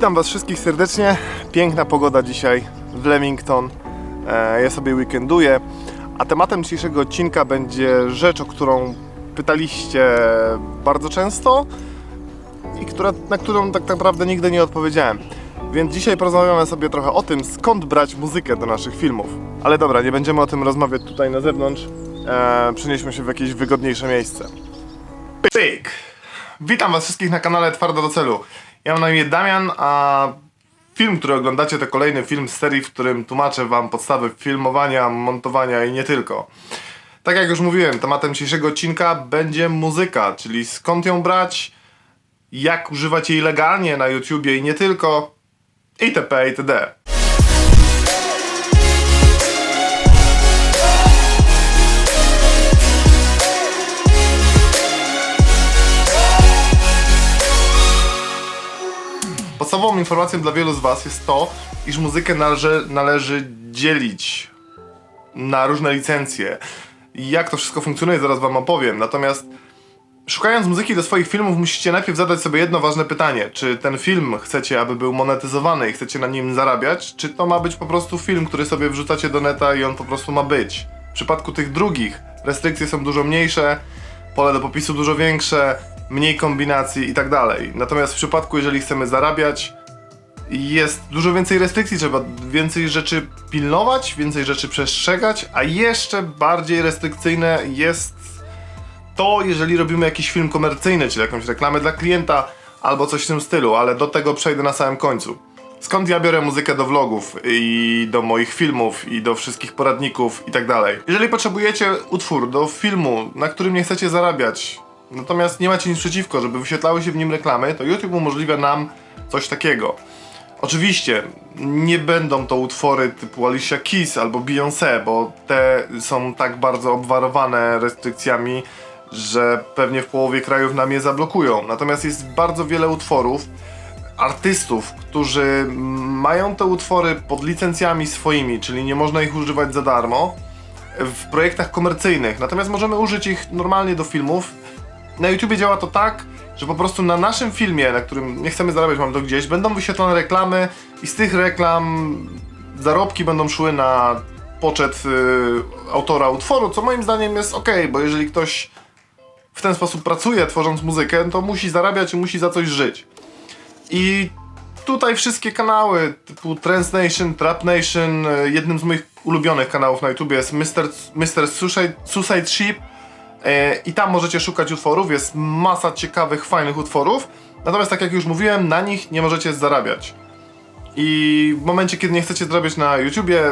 Witam Was wszystkich serdecznie. Piękna pogoda dzisiaj w Leamington. E, Ja sobie weekenduję. A tematem dzisiejszego odcinka będzie rzecz, o którą pytaliście bardzo często i która, na którą tak naprawdę nigdy nie odpowiedziałem. Więc dzisiaj porozmawiamy sobie trochę o tym, skąd brać muzykę do naszych filmów. Ale dobra, nie będziemy o tym rozmawiać tutaj na zewnątrz. E, przenieśmy się w jakieś wygodniejsze miejsce. Pyk! Witam Was wszystkich na kanale Twardo do Celu. Ja mam na imię Damian, a film, który oglądacie, to kolejny film z serii, w którym tłumaczę Wam podstawy filmowania, montowania i nie tylko. Tak jak już mówiłem, tematem dzisiejszego odcinka będzie muzyka, czyli skąd ją brać, jak używać jej legalnie na YouTubie i nie tylko, itp. itd. Podstawową informacją dla wielu z Was jest to, iż muzykę należy, należy dzielić na różne licencje. Jak to wszystko funkcjonuje, zaraz Wam opowiem. Natomiast szukając muzyki do swoich filmów, musicie najpierw zadać sobie jedno ważne pytanie. Czy ten film chcecie, aby był monetyzowany i chcecie na nim zarabiać? Czy to ma być po prostu film, który sobie wrzucacie do neta i on po prostu ma być? W przypadku tych drugich restrykcje są dużo mniejsze, pole do popisu dużo większe, mniej kombinacji i tak dalej. Natomiast w przypadku, jeżeli chcemy zarabiać, jest dużo więcej restrykcji, trzeba więcej rzeczy pilnować, więcej rzeczy przestrzegać, a jeszcze bardziej restrykcyjne jest to, jeżeli robimy jakiś film komercyjny, czyli jakąś reklamę dla klienta albo coś w tym stylu, ale do tego przejdę na samym końcu. Skąd ja biorę muzykę do vlogów i do moich filmów i do wszystkich poradników i tak dalej? Jeżeli potrzebujecie utwór do filmu, na którym nie chcecie zarabiać, natomiast nie macie nic przeciwko, żeby wyświetlały się w nim reklamy, to YouTube umożliwia nam coś takiego. Oczywiście nie będą to utwory typu Alicia Keys albo Beyoncé, bo te są tak bardzo obwarowane restrykcjami, że pewnie w połowie krajów nam je zablokują. Natomiast jest bardzo wiele utworów, artystów, którzy mają te utwory pod licencjami swoimi, czyli nie można ich używać za darmo w projektach komercyjnych. Natomiast możemy użyć ich normalnie do filmów. Na YouTubie działa to tak, że po prostu na naszym filmie, na którym nie chcemy zarabiać, mam to gdzieś, będą wyświetlone reklamy i z tych reklam zarobki będą szły na poczet y, autora utworu, co moim zdaniem jest ok, bo jeżeli ktoś w ten sposób pracuje, tworząc muzykę, to musi zarabiać i musi za coś żyć. I tutaj wszystkie kanały typu Trance Nation, Trap Nation, y, jednym z moich ulubionych kanałów na YouTube jest Mr. Mr. Suicide, Suicide Ship i tam możecie szukać utworów, jest masa ciekawych, fajnych utworów, natomiast tak jak już mówiłem, na nich nie możecie zarabiać. I w momencie, kiedy nie chcecie zarabiać na YouTubie,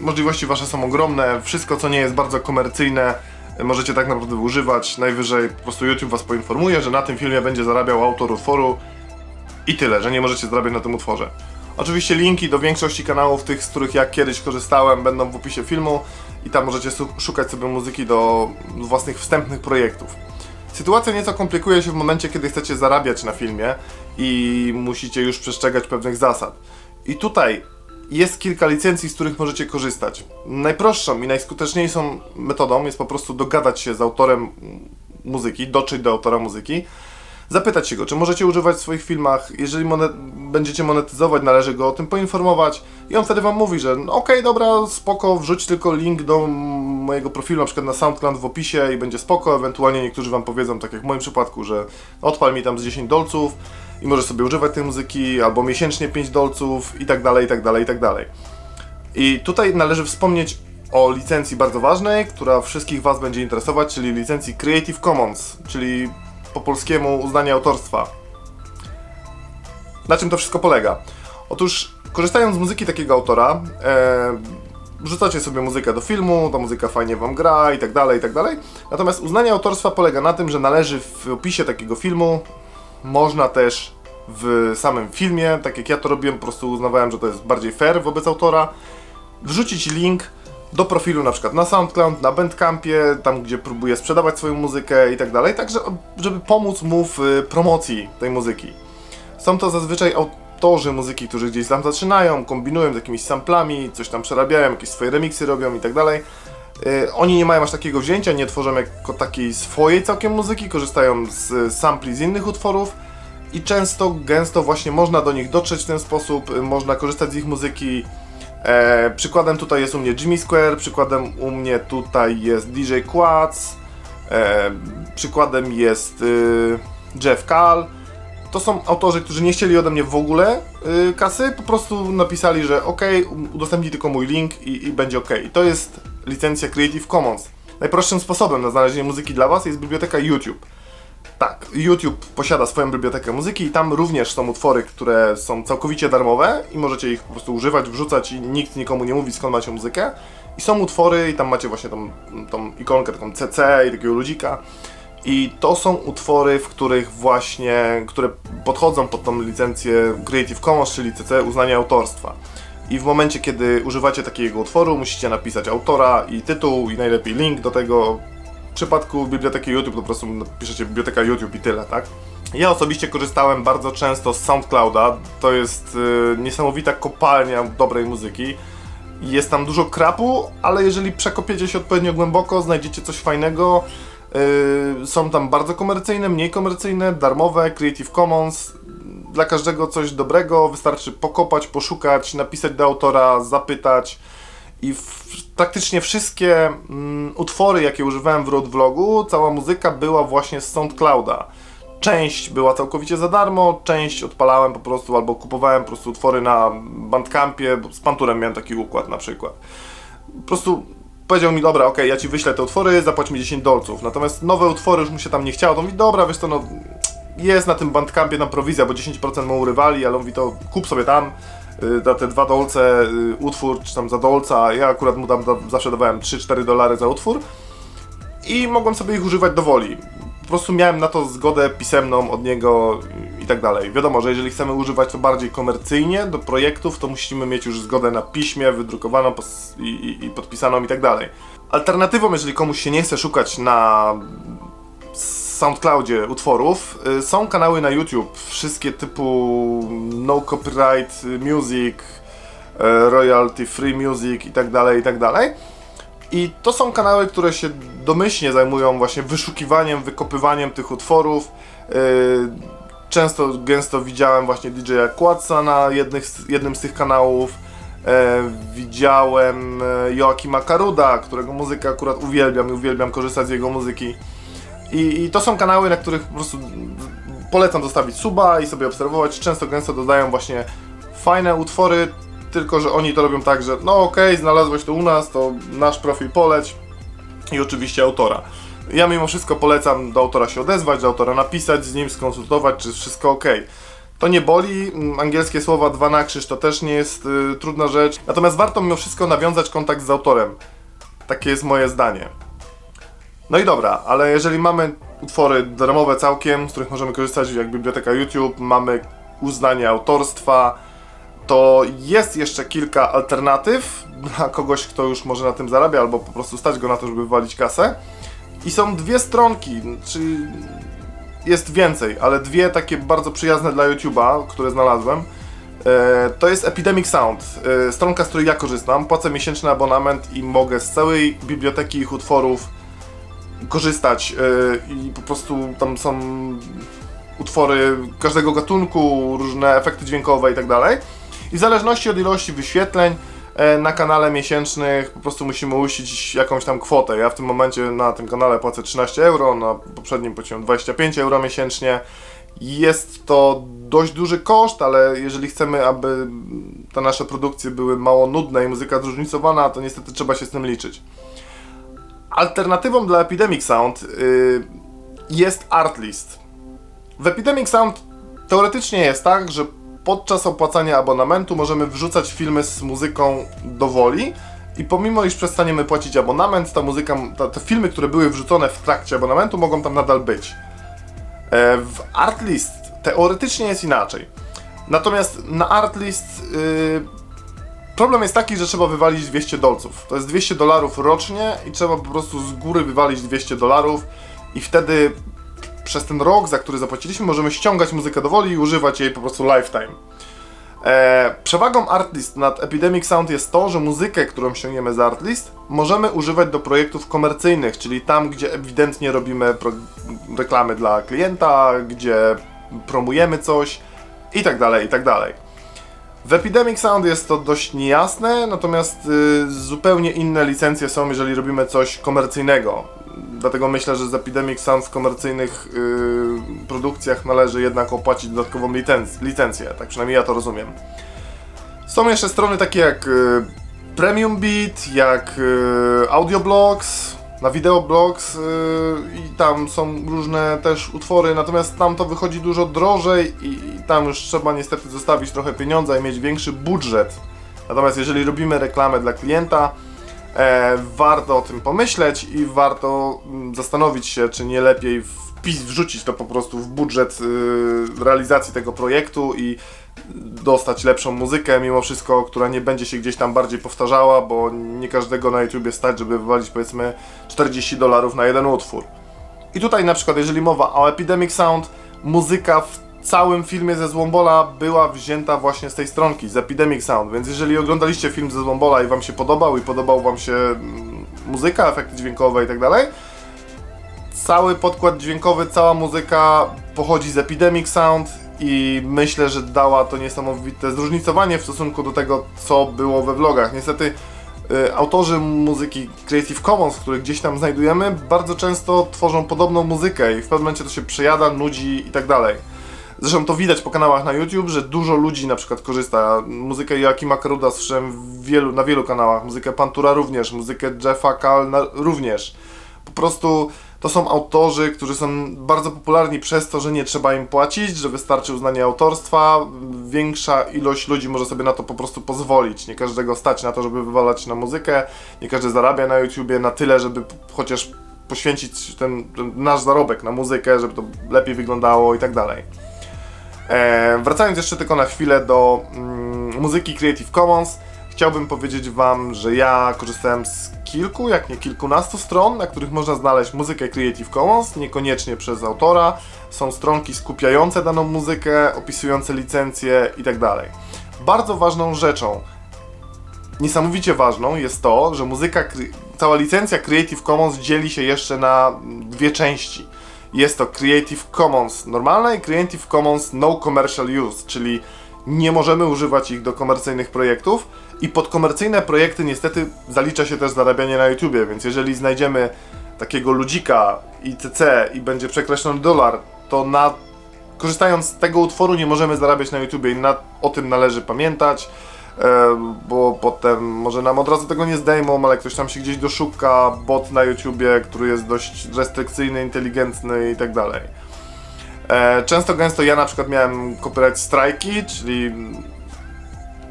możliwości wasze są ogromne, wszystko co nie jest bardzo komercyjne e, możecie tak naprawdę używać, najwyżej po prostu YouTube was poinformuje, że na tym filmie będzie zarabiał autor utworu, i tyle, że nie możecie zarabiać na tym utworze. Oczywiście linki do większości kanałów, tych z których ja kiedyś korzystałem, będą w opisie filmu i tam możecie szukać sobie muzyki do własnych wstępnych projektów. Sytuacja nieco komplikuje się w momencie, kiedy chcecie zarabiać na filmie i musicie już przestrzegać pewnych zasad. I tutaj jest kilka licencji, z których możecie korzystać. Najprostszą i najskuteczniejszą metodą jest po prostu dogadać się z autorem muzyki, dotrzeć do autora muzyki, zapytać się go, czy możecie używać w swoich filmach. Jeżeli monet- będziecie monetyzować, należy go o tym poinformować i on wtedy wam mówi, że no, okej, dobra, spoko, wrzuć tylko link do mojego profilu, na przykład na SoundCloud w opisie i będzie spoko. Ewentualnie niektórzy wam powiedzą, tak jak w moim przypadku, że odpal mi tam z 10 dolców i możesz sobie używać tej muzyki, albo miesięcznie 5 dolców i tak dalej, i tak dalej, i tak dalej. I tutaj należy wspomnieć o licencji bardzo ważnej, która wszystkich Was będzie interesować, czyli licencji Creative Commons, czyli po polskiemu uznanie autorstwa. Na czym to wszystko polega? Otóż, korzystając z muzyki takiego autora, e, sobie muzykę do filmu, ta muzyka fajnie Wam gra i tak dalej, i tak dalej. Natomiast uznanie autorstwa polega na tym, że należy w opisie takiego filmu, można też w samym filmie, tak jak ja to robiłem, po prostu uznawałem, że to jest bardziej fair wobec autora, wrzucić link do profilu na przykład na SoundCloud, na Bandcampie, tam gdzie próbuje sprzedawać swoją muzykę i tak dalej, tak że- żeby pomóc mu w y, promocji tej muzyki. Są to zazwyczaj autorzy muzyki, którzy gdzieś tam zaczynają, kombinują z jakimiś samplami, coś tam przerabiają, jakieś swoje remixy robią i tak dalej. Y, Oni nie mają aż takiego wzięcia, nie tworzą jako takiej swojej całkiem muzyki, korzystają z sampli z innych utworów i często, gęsto właśnie można do nich dotrzeć w ten sposób, y, można korzystać z ich muzyki. E, przykładem tutaj jest u mnie Jimmy Square, przykładem u mnie tutaj jest DJ Quads, e, przykładem jest y, Jeff Kal. To są autorzy, którzy nie chcieli ode mnie w ogóle y, kasy, po prostu napisali, że ok, udostępnij tylko mój link i, i będzie ok. I to jest licencja Creative Commons. Najprostszym sposobem na znalezienie muzyki dla Was jest biblioteka YouTube. Tak, YouTube posiada swoją bibliotekę muzyki i tam również są utwory, które są całkowicie darmowe i możecie ich po prostu używać, wrzucać i nikt nikomu nie mówi skąd macie muzykę. I są utwory i tam macie właśnie tą, tą ikonkę, taką CC i takiego ludzika. I to są utwory, w których właśnie, które podchodzą pod tą licencję Creative Commons, czyli CC uznania autorstwa. I w momencie, kiedy używacie takiego utworu, musicie napisać autora i tytuł i najlepiej link do tego. W przypadku biblioteki YouTube po prostu piszecie biblioteka YouTube i tyle, tak? Ja osobiście korzystałem bardzo często z SoundClouda. To jest y, niesamowita kopalnia dobrej muzyki. Jest tam dużo krapu, ale jeżeli przekopiecie się odpowiednio głęboko, znajdziecie coś fajnego. Yy, są tam bardzo komercyjne, mniej komercyjne, darmowe, Creative Commons. Dla każdego coś dobrego, wystarczy pokopać, poszukać, napisać do autora, zapytać. I w, praktycznie wszystkie mm, utwory, jakie używałem w Road Vlogu, cała muzyka była właśnie z SoundClouda. Część była całkowicie za darmo, część odpalałem po prostu albo kupowałem po prostu utwory na Bandcampie, z Panturem miałem taki układ na przykład. Po prostu powiedział mi, dobra, okej, ja ci wyślę te utwory, zapłać mi 10 dolców. Natomiast nowe utwory już mu się tam nie chciało, to mówi, dobra, wiesz to no, jest na tym bandcampie tam prowizja, bo 10% mu urywali, ale on mówi, to kup sobie tam za te dwa dolce y, utwór, czy tam za dolca, ja akurat mu tam zawsze dawałem 3-4 dolary za utwór i mogłem sobie ich używać do woli. Po prostu miałem na to zgodę pisemną od niego i tak dalej. Wiadomo, że jeżeli chcemy używać to bardziej komercyjnie do projektów, to musimy mieć już zgodę na piśmie, wydrukowaną i, i, i podpisaną i tak dalej. Alternatywą, jeżeli komuś się nie chce szukać na SoundCloudzie utworów, y, są kanały na YouTube, wszystkie typu no copyright music, y, royalty free music i tak dalej, i tak dalej. I to są kanały, które się domyślnie zajmują właśnie wyszukiwaniem, wykopywaniem tych utworów. Często, gęsto widziałem właśnie DJ-a Quadsa na jednym z tych kanałów. Widziałem Joakima Karuda, którego muzykę akurat uwielbiam i uwielbiam korzystać z jego muzyki. I, I to są kanały, na których po prostu polecam zostawić suba i sobie obserwować. Często, gęsto dodają właśnie fajne utwory, tylko że oni to robią tak, że no okej, znalazłeś to u nas, to nasz profil poleć i oczywiście autora. Ja mimo wszystko polecam do autora się odezwać, do autora napisać, z nim skonsultować, czy wszystko ok. To nie boli, mm, angielskie słowa dwa na krzyż to też nie jest y, trudna rzecz, natomiast warto mimo wszystko nawiązać kontakt z autorem. Takie jest moje zdanie. No i dobra, ale jeżeli mamy utwory darmowe całkiem, z których możemy korzystać jak biblioteka YouTube, mamy uznanie autorstwa, to jest jeszcze kilka alternatyw dla kogoś, kto już może na tym zarabia, albo po prostu stać go na to, żeby wywalić kasę. I są dwie stronki, czy jest więcej, ale dwie takie bardzo przyjazne dla YouTube'a, które znalazłem. E, to jest Epidemic Sound, e, stronka, z której ja korzystam. Płacę miesięczny abonament i mogę z całej biblioteki ich utworów korzystać. e, I po prostu tam są utwory każdego gatunku, różne efekty dźwiękowe i tak dalej. I w zależności od ilości wyświetleń e, na kanale miesięcznych po prostu musimy uścić jakąś tam kwotę. Ja w tym momencie na tym kanale płacę 13 euro, na poprzednim płaciłem 25 euro miesięcznie. Jest to dość duży koszt, ale jeżeli chcemy, aby te nasze produkcje były mało nudne i muzyka zróżnicowana, to niestety trzeba się z tym liczyć. Alternatywą dla Epidemic Sound y, jest Artlist. W Epidemic Sound teoretycznie jest tak, że podczas opłacania abonamentu możemy wrzucać filmy z muzyką do woli i pomimo iż przestaniemy płacić abonament, ta muzyka, ta, te filmy, które były wrzucone w trakcie abonamentu mogą tam nadal być. E, W Artlist teoretycznie jest inaczej. Natomiast na Artlist y, problem jest taki, że trzeba wywalić 200 dolców. To jest 200 dolarów rocznie i trzeba po prostu z góry wywalić 200 dolarów i wtedy przez ten rok, za który zapłaciliśmy, możemy ściągać muzykę do woli i używać jej po prostu lifetime. E, przewagą Artlist nad Epidemic Sound jest to, że muzykę, którą ściągniemy z Artlist, możemy używać do projektów komercyjnych, czyli tam, gdzie ewidentnie robimy reklamy dla klienta, gdzie promujemy coś i tak dalej, i tak dalej. W Epidemic Sound jest to dość niejasne, natomiast y, zupełnie inne licencje są, jeżeli robimy coś komercyjnego. Dlatego myślę, że z Epidemic Sound w komercyjnych y, produkcjach należy jednak opłacić dodatkową licenc- licencję. Tak przynajmniej ja to rozumiem. Są jeszcze strony takie jak y, Premium Beat, jak y, Audioblogs, na Videoblogs y, i tam są różne też utwory, natomiast tam to wychodzi dużo drożej i, i tam już trzeba niestety zostawić trochę pieniądza i mieć większy budżet. Natomiast jeżeli robimy reklamę dla klienta, e, warto o tym pomyśleć i warto mm, zastanowić się, czy nie lepiej wpis, wrzucić to po prostu w budżet y, realizacji tego projektu i dostać lepszą muzykę mimo wszystko, która nie będzie się gdzieś tam bardziej powtarzała, bo nie każdego na YouTubie stać, żeby wywalić powiedzmy 40 dolarów na jeden utwór. I tutaj na przykład, jeżeli mowa o Epidemic Sound, muzyka w całym filmie ze Złombola była wzięta właśnie z tej stronki, z Epidemic Sound, więc jeżeli oglądaliście film ze Złombola i Wam się podobał i podobał Wam się mm, muzyka, efekty dźwiękowe i tak dalej, cały podkład dźwiękowy, cała muzyka pochodzi z Epidemic Sound i myślę, że dała to niesamowite zróżnicowanie w stosunku do tego, co było we vlogach. Niestety y, autorzy muzyki Creative Commons, których gdzieś tam znajdujemy, bardzo często tworzą podobną muzykę i w pewnym momencie to się przejada, nudzi i tak dalej. Zresztą to widać po kanałach na YouTube, że dużo ludzi na przykład korzysta. Muzykę Joachima Karuda słyszałem wielu, na wielu kanałach, muzykę Pantura również, muzykę Jeffa Kal na, również. Po prostu to są autorzy, którzy są bardzo popularni przez to, że nie trzeba im płacić, że wystarczy uznanie autorstwa. Większa ilość ludzi może sobie na to po prostu pozwolić. Nie każdego stać na to, żeby wywalać na muzykę. Nie każdy zarabia na YouTubie na tyle, żeby chociaż poświęcić ten, ten nasz zarobek na muzykę, żeby to lepiej wyglądało i tak dalej. E, wracając jeszcze tylko na chwilę do mm, muzyki Creative Commons, chciałbym powiedzieć Wam, że ja korzystałem z kilku, jak nie kilkunastu stron, na których można znaleźć muzykę Creative Commons, niekoniecznie przez autora. Są stronki skupiające daną muzykę, opisujące licencje itd. Bardzo ważną rzeczą, niesamowicie ważną jest to, że muzyka, cała licencja Creative Commons dzieli się jeszcze na dwie części. Jest to Creative Commons normalna i Creative Commons No Commercial Use, czyli nie możemy używać ich do komercyjnych projektów i pod komercyjne projekty niestety zalicza się też zarabianie na YouTubie, więc jeżeli znajdziemy takiego ludzika ICC i będzie przekreślony dolar, to na korzystając z tego utworu nie możemy zarabiać na YouTubie i na, o tym należy pamiętać, e, bo potem może nam od razu tego nie zdejmą, ale ktoś tam się gdzieś doszuka, bot na YouTubie, który jest dość restrykcyjny, inteligentny i tak dalej. E, Często gęsto ja na przykład miałem copyright strajki, czyli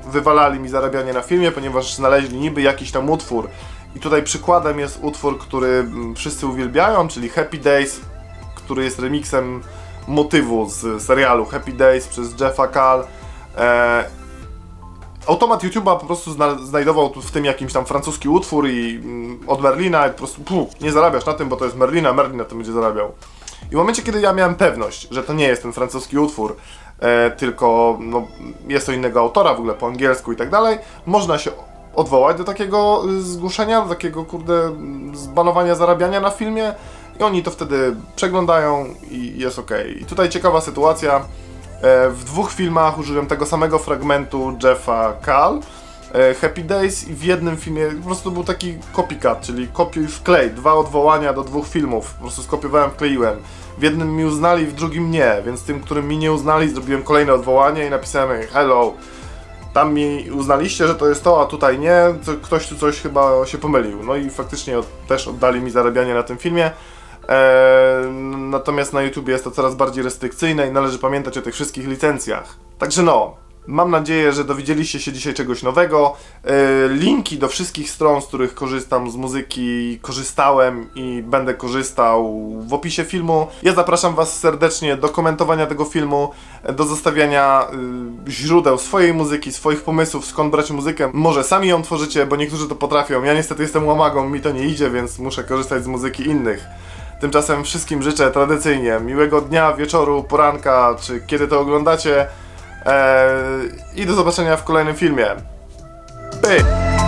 wywalali mi zarabianie na filmie, ponieważ znaleźli niby jakiś tam utwór. I tutaj przykładem jest utwór, który mm, wszyscy uwielbiają, czyli Happy Days, który jest remixem motywu z serialu Happy Days przez Jeffa Kal. E, automat YouTube'a po prostu zna, znajdował w tym jakimś tam francuski utwór i mm, od Merlina i po prostu puf, nie zarabiasz na tym, bo to jest Merlina, Merlin na tym będzie zarabiał. I w momencie, kiedy ja miałem pewność, że to nie jest ten francuski utwór, tylko no, jest to innego autora, w ogóle po angielsku i tak dalej, można się odwołać do takiego y, zgłoszenia, do takiego kurde zbanowania zarabiania na filmie i oni to wtedy przeglądają i jest ok. I tutaj ciekawa sytuacja. E, w dwóch filmach użyłem tego samego fragmentu Jeffa Kal, e, Happy Days i w jednym filmie po prostu był taki copycat, czyli kopiuj wklej, dwa odwołania do dwóch filmów, po prostu skopiowałem, wkleiłem. W jednym mi uznali, w drugim nie, więc tym, którym mi nie uznali, zrobiłem kolejne odwołanie i napisałem hello, tam mi uznaliście, że to jest to, a tutaj nie, to ktoś tu coś chyba się pomylił. No i faktycznie też oddali mi zarabianie na tym filmie. Eee, natomiast na YouTube jest to coraz bardziej restrykcyjne i należy pamiętać o tych wszystkich licencjach. Także no, mam nadzieję, że dowiedzieliście się dzisiaj czegoś nowego. Eee, linki do wszystkich stron, z których korzystam z muzyki, korzystałem i będę korzystał w opisie filmu. Ja zapraszam Was serdecznie do komentowania tego filmu, do zostawiania y, źródeł swojej muzyki, swoich pomysłów, skąd brać muzykę. Może sami ją tworzycie, bo niektórzy to potrafią. Ja niestety jestem łamagą, mi to nie idzie, więc muszę korzystać z muzyki innych. Tymczasem wszystkim życzę tradycyjnie miłego dnia, wieczoru, poranka, czy kiedy to oglądacie. Eee, I do zobaczenia w kolejnym filmie. By!